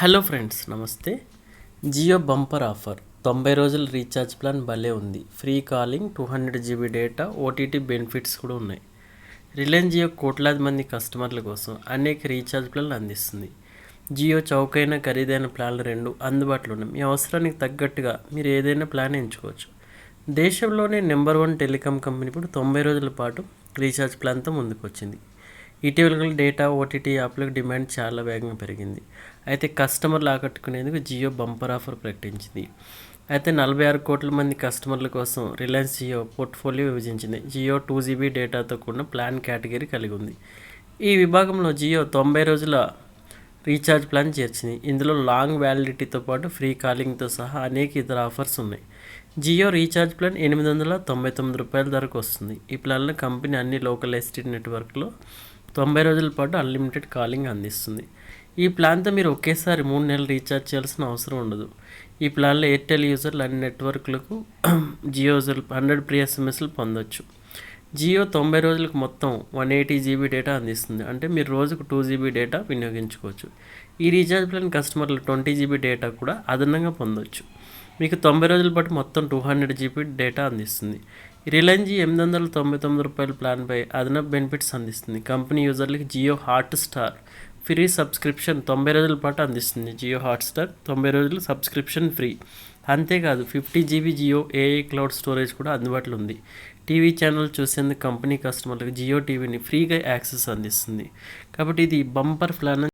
Hello friends నమస్తే. Jio bumper offer. తొంభై రోజుల రీఛార్జ్ ప్లాన్ భలే ఉంది. Free calling two hundred GB data OTT benefits కూడా ఉన్నాయి. రిలయన్స్ జియో కోట్లాది మంది కస్టమర్ల కోసం అనేక రీఛార్జ్ ప్లాన్లు అందిస్తుంది. జియో చౌకైన ఖరీదైన ప్లాన్లు రెండు అందుబాటులో ఉన్నాయి మీ అవసరానికి తగ్గట్టుగా మీరు ఏదైనా ప్లాన్ ఎంచుకోవచ్చు. దేశంలోనే నెంబర్ వన్ టెలికాం కంపెనీ ఇప్పుడు తొంభై రోజుల పాటు రీఛార్జ్ ప్లాన్తో ముందుకు వచ్చింది ఇటీవల డేటా ఓటీటీ యాప్లకు డిమాండ్ చాలా వేగంగా పెరిగింది. అయితే కస్టమర్లు ఆకట్టుకునేందుకు జియో బంపర్ ఆఫర్ ప్రకటించింది. అయితే నలభై ఆరు కోట్ల మంది కస్టమర్ల కోసం రిలయన్స్ జియో పోర్ట్ఫోలియో విభజించింది. జియో టూ జీబీ డేటాతో కూడిన ప్లాన్ కేటగిరీ కలిగి ఉంది. ఈ విభాగంలో జియో తొంభై రోజుల రీఛార్జ్ ప్లాన్ చేర్చింది. ఇందులో లాంగ్ వ్యాలిడిటీతో పాటు ఫ్రీ కాలింగ్తో సహా అనేక ఇతర ఆఫర్స్ ఉన్నాయి. జియో రీఛార్జ్ ప్లాన్ ఎనిమిది వందల తొంభై తొమ్మిది రూపాయల ధరకు వస్తుంది. ఈ ప్లాన్లో కంపెనీ అన్ని లోకల్ ఎస్టీడీ నెట్వర్క్లో తొంభై రోజుల పాటు అన్లిమిటెడ్ కాలింగ్ అందిస్తుంది. ఈ ప్లాన్తో మీరు ఒకేసారి మూడు నెలలు రీఛార్జ్ చేయాల్సిన అవసరం ఉండదు. ఈ ప్లాన్లో ఎయిర్టెల్ యూజర్లు అన్ని నెట్వర్క్లకు జియో యూజర్లు హండ్రెడ్ ప్రీ ఎస్ఎంఎస్లు పొందొచ్చు. జియో తొంభై రోజులకు మొత్తం వన్ ఎయిటీ జీబీ డేటా అందిస్తుంది. అంటే మీరు రోజుకు టూ జీబీ డేటా వినియోగించుకోవచ్చు. ఈ రీఛార్జ్ ప్లాన్ కస్టమర్లు ట్వంటీ జీబీ డేటా కూడా అదనంగా పొందొచ్చు. మీకు తొంభై రోజుల పాటు మొత్తం టూ హండ్రెడ్ జీబీ డేటా అందిస్తుంది. రిలయన్స్ ఎనిమిది వందల తొంభై తొమ్మిది రూపాయల ప్లాన్పై అదనపు బెనిఫిట్స్ అందిస్తుంది. కంపెనీ యూజర్లకు Jio Hotstar free subscription తొంభై రోజుల పాటు అందిస్తుంది. జియో హాట్స్టార్ తొంభై రోజులు సబ్స్క్రిప్షన్ ఫ్రీ. అంతేకాదు fifty GB Jio AI cloud storage కూడా అందుబాటులో ఉంది. టీవీ ఛానల్ చూసేందుకు కంపెనీ కస్టమర్లకు జియో టీవీని ఫ్రీగా యాక్సెస్ అందిస్తుంది. కాబట్టి ఇది బంపర్ ప్లాన్